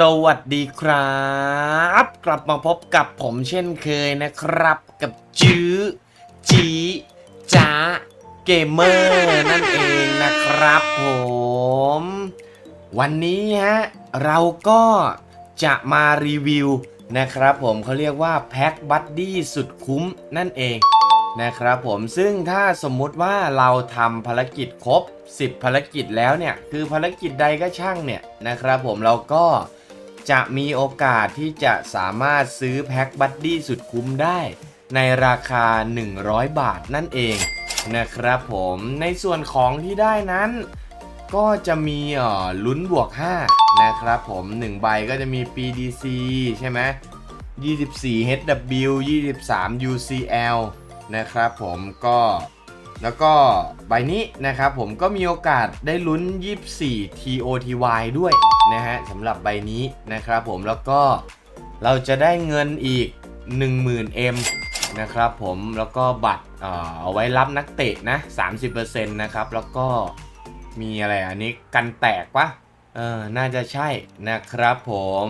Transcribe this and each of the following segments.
สวัสดีครับ กลับมาพบกับผมเช่นเคยนะครับ กับจื้อจีจ้าเกมเมอร์นั่นเองนะครับผม วันนี้ฮะเราก็จะมารีวิวนะครับผมเขาเรียกว่าแพ็คบัดดี้สุดคุ้มนั่นเองนะครับผมซึ่งถ้าสมมุติว่าเราทำภารกิจครบ 10 ภารกิจแล้วเนี่ย คือภารกิจใดก็ช่างเนี่ยนะครับผมเราก็ จะมีโอกาสที่จะสามารถซื้อแพ็คบัดดี้สุดคุ้มได้ ในราคา 100 บาทนั่นเองนะครับผมในส่วนของที่ได้นั้น ก็จะมีอ่อลุ้นบวก 5 นะครับผม 1 ใบก็จะมี PDC ใช่ไหม24 HW 23 UCL นะครับผมก็ แล้วก็ใบนี้นะครับผมก็มีโอกาสได้ลุ้น 24 TOTY ด้วยนะฮะสำหรับใบนี้นะครับผมแล้วก็เราจะได้เงินอีก 10,000 M นะครับผมแล้วก็บัตรเอาไว้รับนักเตะนะ 30%นะครับแล้วก็มีอะไรอันนี้กันแตกปะเออน่าจะใช่นะครับผม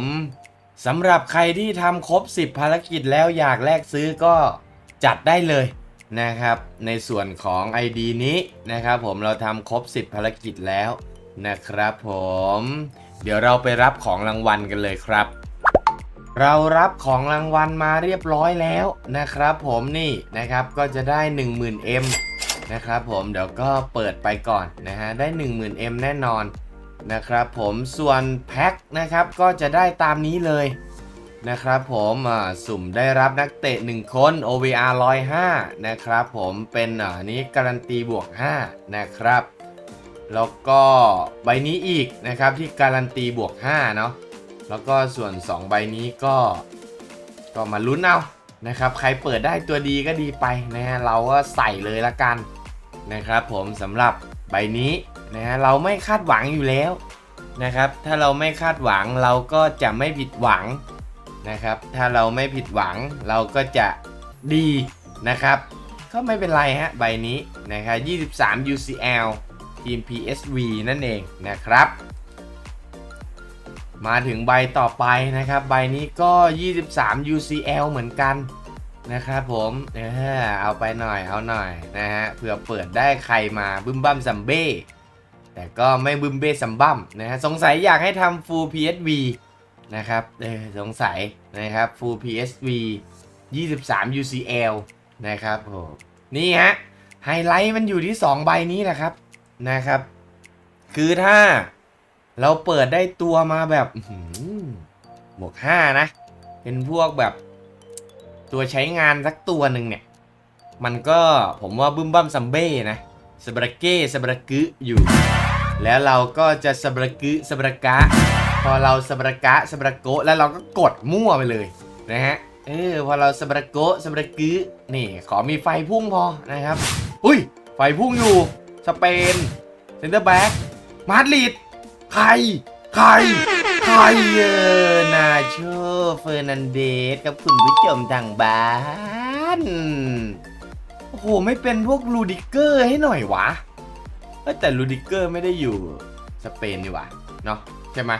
สำหรับใครที่ทำครบ 10 ภารกิจแล้วอยากแลกซื้อก็จัดได้เลย นะครับในส่วนของ ID นี้นะครับผมเราทำครบ 10 ภารกิจแล้วนะครับผม เดี๋ยวเราไปรับของรางวัลกันเลยครับ เรารับของรางวัลมาเรียบร้อยแล้วนะครับผมนี่นะครับก็จะได้ 10,000M นะครับผมเดี๋ยวก็เปิดไปก่อนนะฮะได้ 10,000M แน่นอนนะครับผมส่วนแพ็คนะครับก็จะได้ตามนี้เลย นะครับผมสุ่มได้รับนักเตะ 1 คน OVR 105 นะครับผมเป็นอ่านี้การันตีบวก 5 นะครับ แล้วก็ใบนี้อีกนะครับที่การันตีบวก 5 เนาะแล้วก็ส่วน 2 ใบนี้ก็ ก็มาลุ้นเอานะครับ ใครเปิดได้ตัวดีก็ดีไปนะฮะเราก็ใส่เลยละกันนะครับ ผมสำหรับใบนี้นะฮะเราไม่คาดหวังอยู่แล้วนะครับ ถ้าเราไม่คาดหวังเราก็จะไม่ผิดหวัง นะครับ ถ้าเราไม่ผิดหวังเราก็จะดีนะครับ ก็ไม่เป็นไรฮะใบนี้นะครับ23 UCL ทีม PSV นั่นเองนะครับ มาถึงใบต่อไปนะครับ ใบนี้ก็ 23 UCL เหมือนกันนะครับผมเออเอาไปหน่อยเอาหน่อยนะฮะเผื่อเปิดได้ใครมาบึ้มบั้มซัมเบ้แต่ก็ไม่บึ้มเบ้ซัมบั้มนะฮะสงสัยอยากให้ทำ Full PSV นะครับเออสงสัยนะครับ Full PSV 23 UCL นะครับผมนี่ฮะ ไฮไลท์มันอยู่ที่ 2 ใบนี้แหละครับนะครับ คือถ้าเราเปิดได้ตัวมาแบบอื้อหือบวกห้านะ เป็นพวกแบบ ตัวใช้งานสักตัวหนึ่งเนี่ย มันก็ผมว่าบึ้มบั้มซัมเบ้นะสบรเก้สบรกึอยู่ แล้วเราก็จะสบรกึสบรกะ พอเราสบรกะสบรโกะแล้วเราก็กดมั่วไปเลยนะฮะเออพอเราสบรโกะสบรากึนี่ ขอมีไฟพุ่งพอนะครับ อุ้ย ไฟพุ่งอยู่ สเปนเซนเตอร์แบ็กมาดริดใคร ใคร ใครเออนาโชเฟอร์นันเดสกับคุณผู้ชมทางบ้านโอ้โห ไม่เป็นพวกลูดิเกอร์ให้หน่อยวะเอ้ยแต่ลูดิเกอร์ไม่ได้อยู่สเปนนี่ว่าเนาะใช่ไหม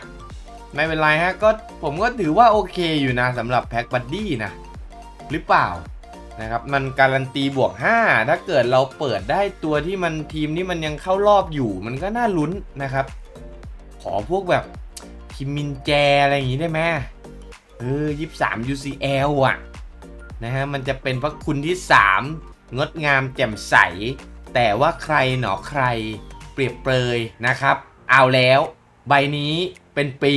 ไม่เป็นไรฮะก็ผมก็ถือว่าโอเคอยู่นะสำหรับแพ็กบัดดี้นะ หรือเปล่านะครับมันการันตีบวก 5 ถ้าเกิดเราเปิดได้ตัวที่มันทีมที่มันยังเข้ารอบอยู่ มันก็น่าลุ้นนะครับ ขอพวกแบบคิมมินแจอะไรอย่างงี้ได้ไหมเออยี่สาม UCL อะนะฮะมันจะเป็นพระคุณที่ 3 งดงามแจ่มใส แต่ว่าใครหนอใครเปรียบเปรยนะครับ เอาแล้ว ใบนี้เป็นปี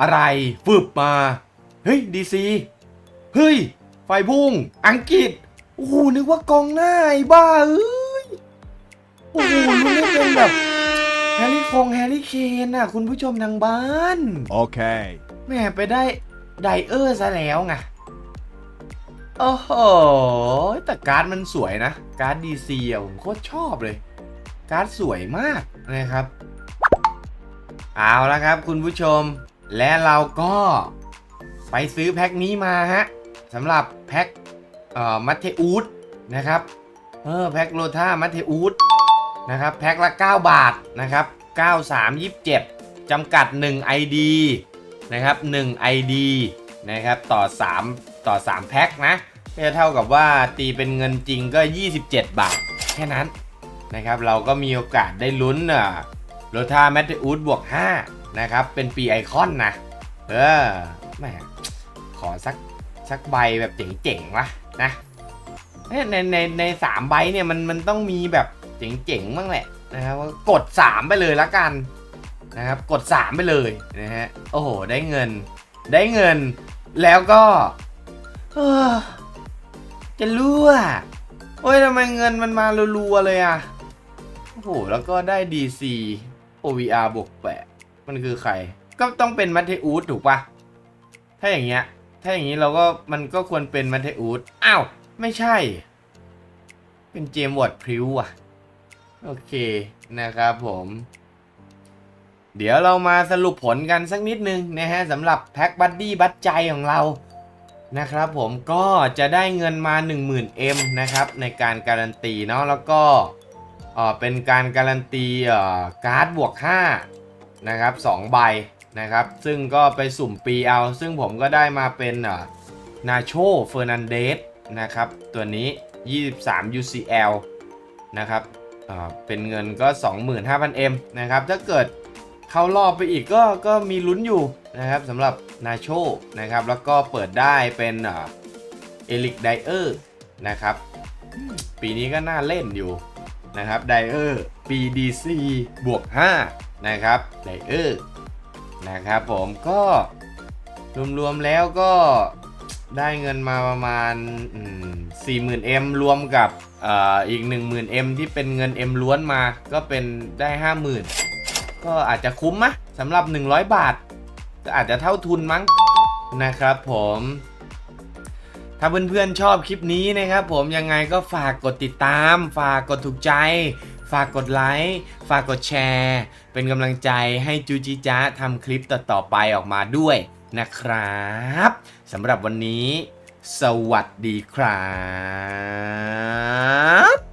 อะไรฟึบมา เฮ้ยดีซีเฮ้ย ไฟพุ่ง อังกฤษโอ้โหนึกว่ากองหน้าไอ้บ้าเอ้ยโอ้โหมันไม่เป็นแบบแฮร์รี่คงแฮร์รี่เคนน่ะ คุณผู้ชมทางบ้าน Okay. แม่ไปได้ไดเออร์ซะแล้วไงโอ้โหแต่การ์ดมันสวยนะ การ์ดดีซีอะผมโคตรชอบเลย การ์ดสวยมากนะครับ เอาละครับคุณผู้ชม และเราก็ไปซื้อแพ็คนี้มาฮะสำหรับแพ็คเอ่อมัตเทอูดนะครับเออแพ็คโลท่ามัตเทอูดนะครับแพ็คละ 9 บาทนะครับ 9327จำกัด 1 ID นะครับ 1 ID นะครับต่อ 3 ต่อ 3 แพ็คนะก็จะเท่ากับว่าตีเป็นเงินจริงก็ 27 บาท แค่นั้นนะครับ เราก็มีโอกาสได้ลุ้นอะ โรธาแมตติอูดบวก 5 นะครับ เป็นปีไอคอนนะ เออแหมขอสักสักใบแบบเจ๋งๆวะนะในในในสามใบเนี่ยมันมันต้องมีแบบเจ๋งๆบ้างแหละนะครับว่ากด 3 ไปเลยละกันนะครับกด 3 ไปเลยนะฮะโอ้โห ได้เงิน ได้เงิน แล้วก็เออจะรั่วโอ้ยทำไมเงินมันมารัวๆเลยอะโอ้โห แล้วก็ได้ DC OVR บวกแปดมันคือใคร ก็ต้องเป็นมัทเทอูสถูกปะถ้าอย่างเงี้ย ถ้าอย่างนี้เราก็มันก็ควรเป็นมัทเทอูสอ้าว ไม่ใช่ เป็นเจมวอร์ดพริวอะโอเคนะครับผม เดี๋ยวเรามาสรุปผลกันสักนิดนึงนะฮะสำหรับแพ็กบัดดี้บัดใจของเรานะครับผมก็จะได้เงินมา 10,000M นะครับในการการันตีเนาะแล้วก็ เอ่อเป็นการการันตีเอ่อการ์ดบวก5นะครับ2ใบนะครับ ซึ่งก็ไปสุ่มปีเอา ซึ่งผมก็ได้มาเป็นเอ่อนาโชเฟอร์นันเดสนะครับ ตัวนี้ 23 UCL นะครับเอ่อเป็นเงินก็ 25,000M นะครับ ถ้าเกิดเข้ารอบไปอีกก็ก็มีลุ้นอยู่นะครับสำหรับนาโชนะครับ แล้วก็เปิดได้เป็นเอลิกไดเออร์นะครับ ปีนี้ก็น่าเล่นอยู่ นะครับไดเออร์ปี DC บวก 5 นะครับไดเออร์นะครับผมก็รวมๆแล้วก็ได้เงินมาประมาณอืม 40,000M รวมกับเอ่ออีก 10,000M ที่เป็นเงิน M ล้วนมาก็เป็นได้ 50,000 ก็อาจจะคุ้มมะสำหรับ 100 บาท ก็อาจจะเท่าทุนมั้งนะครับผม ถ้าเพื่อนๆชอบคลิปนี้นะครับผมยังไงก็ฝากกดติดตาม ฝากกดถูกใจ ฝากกดไลค์ ฝากกดแชร์ เป็นกำลังใจให้จูจิจ้าทำคลิปต่อๆไปออกมาด้วยนะครับสำหรับวันนี้ สวัสดีครับ